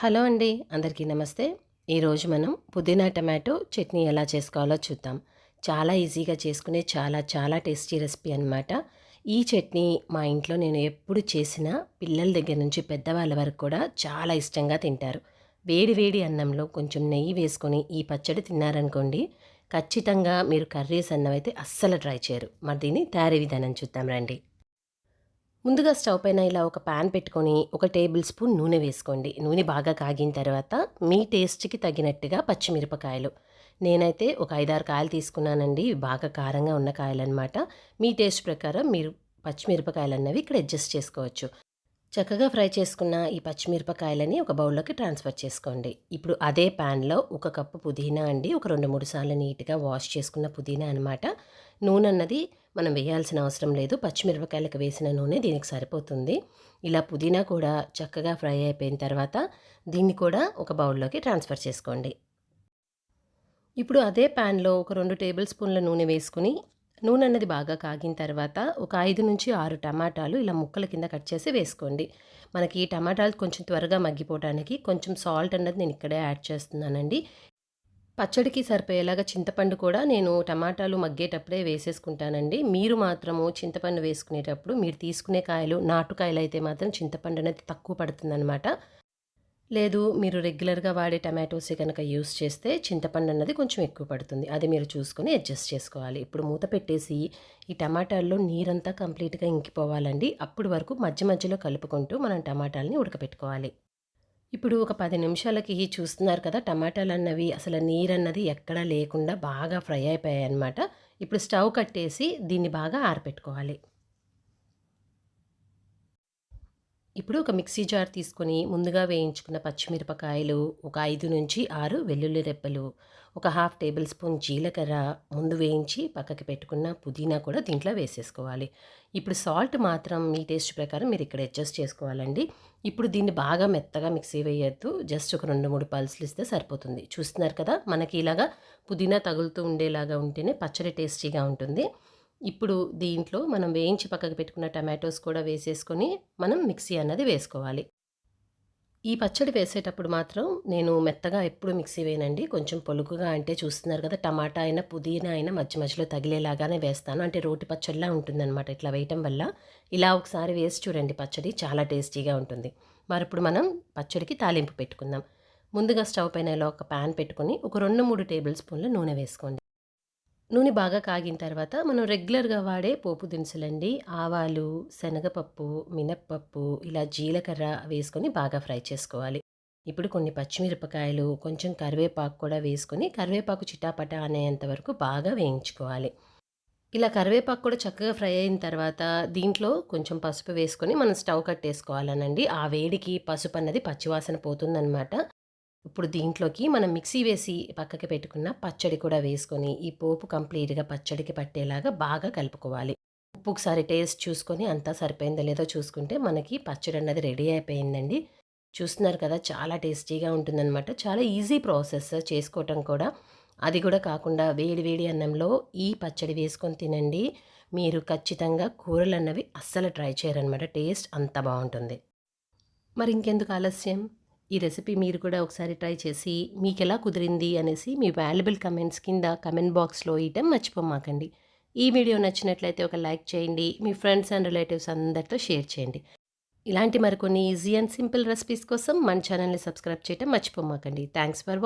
Hello అండి అందరికీ నమస్తే. ఈరోజు మనం పుదీనా టమాటో చట్నీ ఎలా చేసుకోవాలో చూద్దాం. చాలా ఈజీగా చేసుకునే చాలా చాలా టేస్టీ రెసిపీ అనమాట ఈ చట్నీ మా ఇంట్లో నేను ఎప్పుడు చేసినా పిల్లల దగ్గర నుంచి పెద్దవాళ్ళ వరకు కూడా చాలా ఇష్టంగా తింటారు. వేడి వేడి అన్నంలో కొంచెం నెయ్యి వేసుకొని ఈ పచ్చడి తిన్నారనుకోండి ఖచ్చితంగా మీరు కర్రీస్ అన్నం అయితే అస్సలు ట్రై చేయరు. మరి దీన్ని తయారీ విధానం చూద్దాం రండి. ముందుగా స్టవ్ పైన ఇలా ఒక ప్యాన్ పెట్టుకొని ఒక టేబుల్ స్పూన్ నూనె వేసుకోండి. నూనె బాగా కాగిన తర్వాత మీ టేస్ట్కి తగినట్టుగా పచ్చిమిరపకాయలు. నేనైతే ఒక ఐదారు కాయలు తీసుకున్నానండి. బాగా కారంగా ఉన్న కాయలు అనమాట మీ టేస్ట్ ప్రకారం మీరు పచ్చిమిరపకాయలు అన్నవి ఇక్కడ అడ్జస్ట్ చేసుకోవచ్చు. చక్కగా ఫ్రై చేసుకున్న ఈ పచ్చిమిరపకాయలని ఒక బౌల్లోకి ట్రాన్స్ఫర్ చేసుకోండి. ఇప్పుడు అదే ప్యాన్లో ఒక కప్పు పుదీనా అండి ఒక రెండు మూడు సార్లు నీట్గా వాష్ చేసుకున్న పుదీనా అనమాట నూనె అన్నది మనం వేయాల్సిన అవసరం లేదు పచ్చిమిరపకాయలకు వేసిన నూనె దీనికి సరిపోతుంది. ఇలా పుదీనా కూడా చక్కగా ఫ్రై అయిపోయిన తర్వాత దీన్ని కూడా ఒక బౌల్లోకి ట్రాన్స్ఫర్ చేసుకోండి. ఇప్పుడు అదే ప్యాన్లో ఒక రెండు టేబుల్ స్పూన్ల నూనె వేసుకుని నూనె అన్నది బాగా కాగిన తర్వాత ఒక ఐదు నుంచి ఆరు టమాటాలు ఇలా ముక్కల కింద కట్ చేసి వేసుకోండి. మనకి ఈ టమాటాలు కొంచెం త్వరగా మగ్గిపోవడానికి కొంచెం సాల్ట్ అన్నది నేను ఇక్కడే యాడ్ చేస్తున్నానండి. పచ్చడికి సరిపోయేలాగా చింతపండు కూడా నేను టమాటాలు మగ్గేటప్పుడే వేసేసుకుంటానండి. మీరు మాత్రము చింతపండు వేసుకునేటప్పుడు మీరు తీసుకునే కాయలు నాటుకాయలు అయితే మాత్రం చింతపండు అనేది తక్కువ పడుతుందనమాట లేదు మీరు రెగ్యులర్గా వాడే టమాటోస్ కనుక యూస్ చేస్తే చింతపండు అన్నది కొంచెం ఎక్కువ పడుతుంది. అది మీరు చూసుకొని అడ్జస్ట్ చేసుకోవాలి. ఇప్పుడు మూత పెట్టేసి ఈ టమాటాల్లో నీరంతా కంప్లీట్గా ఇంకిపోవాలండి. అప్పుడు వరకు మధ్య మధ్యలో కలుపుకుంటూ మనం టమాటాలని ఉడకపెట్టుకోవాలి. ఇప్పుడు ఒక పది నిమిషాలకి చూస్తున్నారు కదా టమాటాలు అన్నవి అసలు నీరన్నది ఎక్కడా లేకుండా బాగా ఫ్రై అయిపోయాయి అనమాట ఇప్పుడు స్టవ్ కట్టేసి దీన్ని బాగా ఆరపెట్టుకోవాలి. ఇప్పుడు ఒక మిక్సీ జార్ తీసుకొని ముందుగా వేయించుకున్న పచ్చిమిరపకాయలు ఒక ఐదు నుంచి ఆరు వెల్లుల్లి రెప్పలు ఒక హాఫ్ టేబుల్ స్పూన్ జీలకర్ర ముందు వేయించి పక్కకి పెట్టుకున్న పుదీనా కూడా దీంట్లో వేసేసుకోవాలి. ఇప్పుడు సాల్ట్ మాత్రం మీ టేస్ట్ ప్రకారం మీరు ఇక్కడ అడ్జస్ట్ చేసుకోవాలండి. ఇప్పుడు దీన్ని బాగా మెత్తగా మిక్సీ వేయద్దు. జస్ట్ ఒక రెండు మూడు పల్సులు ఇస్తే సరిపోతుంది. చూస్తున్నారు కదా మనకి ఇలాగా పుదీనా తగులుతూ ఉండేలాగా ఉంటేనే పచ్చడి టేస్టీగా ఉంటుంది. ఇప్పుడు దీంట్లో మనం వేయించి పక్కకు పెట్టుకున్న టమాటోస్ కూడా వేసేసుకొని మనం మిక్సీ అన్నది వేసుకోవాలి. ఈ పచ్చడి వేసేటప్పుడు మాత్రం నేను మెత్తగా ఎప్పుడు మిక్సీ వేయనండి. కొంచెం పొలుగుగా అంటే చూస్తున్నారు కదా టమాటా అయినా పుదీనా అయినా మధ్య మధ్యలో తగిలేలాగానే వేస్తాను. అంటే రోటి పచ్చడిలా ఉంటుందన్నమాట ఇట్లా వేయటం వల్ల. ఇలా ఒకసారి వేసి చూడండి పచ్చడి చాలా టేస్టీగా ఉంటుంది. మరి ఇప్పుడు మనం పచ్చడికి తాలింపు పెట్టుకుందాం. ముందుగా స్టవ్ పైన ఇలా ఒక ప్యాన్ పెట్టుకొని ఒక రెండు మూడు టేబుల్ స్పూన్ల నూనె వేసుకోండి. నూనె బాగా కాగిన తర్వాత మనం రెగ్యులర్గా వాడే పోపు దినుసులండి. ఆవాలు శనగపప్పు మినప్పప్పు ఇలా జీలకర్ర వేసుకొని బాగా ఫ్రై చేసుకోవాలి. ఇప్పుడు కొన్ని పచ్చిమిరపకాయలు కొంచెం కరివేపాకు కూడా వేసుకొని కరివేపాకు చిటాపటా అనేంత వరకు బాగా వేయించుకోవాలి. ఇలా కరివేపాకు కూడా చక్కగా ఫ్రై అయిన తర్వాత దీంట్లో కొంచెం పసుపు వేసుకొని మనం స్టవ్ కట్టేసుకోవాలనండి. ఆ వేడికి పసుపు అన్నది పచ్చివాసన పోతుందనమాట ఇప్పుడు దీంట్లోకి మనం మిక్సీ వేసి పక్కకి పెట్టుకున్న పచ్చడి కూడా వేసుకొని ఈ పోపు కంప్లీట్గా పచ్చడికి పట్టేలాగా బాగా కలుపుకోవాలి. ఉప్పు ఒకసారి టేస్ట్ చూసుకొని అంతా సరిపోయిందో లేదో చూసుకుంటే మనకి పచ్చడి అన్నది రెడీ అయిపోయిందండి. చూస్తున్నారు కదా చాలా టేస్టీగా ఉంటుందన్నమాట. చాలా ఈజీ ప్రాసెస్ చేసుకోవటం కూడా. అది కూడా కాకుండా వేడి వేడి అన్నంలో ఈ పచ్చడి వేసుకొని తినండి. మీరు ఖచ్చితంగా కూరలు అన్నవి అస్సలు ట్రై చేయరనమాట టేస్ట్ అంత బాగుంటుంది. మరి ఇంకెందుకు ఆలస్యం? ఈ రెసిపీ మీరు కూడా ఒకసారి ట్రై చేసి మీకు ఎలా కుదిరింది అనేసి మీ వాల్యుబుల్ కమెంట్స్ కింద కమెంట్ బాక్స్లో ఇయటం మర్చిపోమాకండి. ఈ వీడియో నచ్చినట్లయితే ఒక లైక్ చేయండి మీ ఫ్రెండ్స్ అండ్ రిలేటివ్స్ అందరితో షేర్ చేయండి. ఇలాంటి మరికొన్ని ఈజీ అండ్ సింపుల్ రెసిపీస్ కోసం మన ఛానల్ని సబ్స్క్రైబ్ చేయటం మర్చిపోమాకండి. Thanks for watching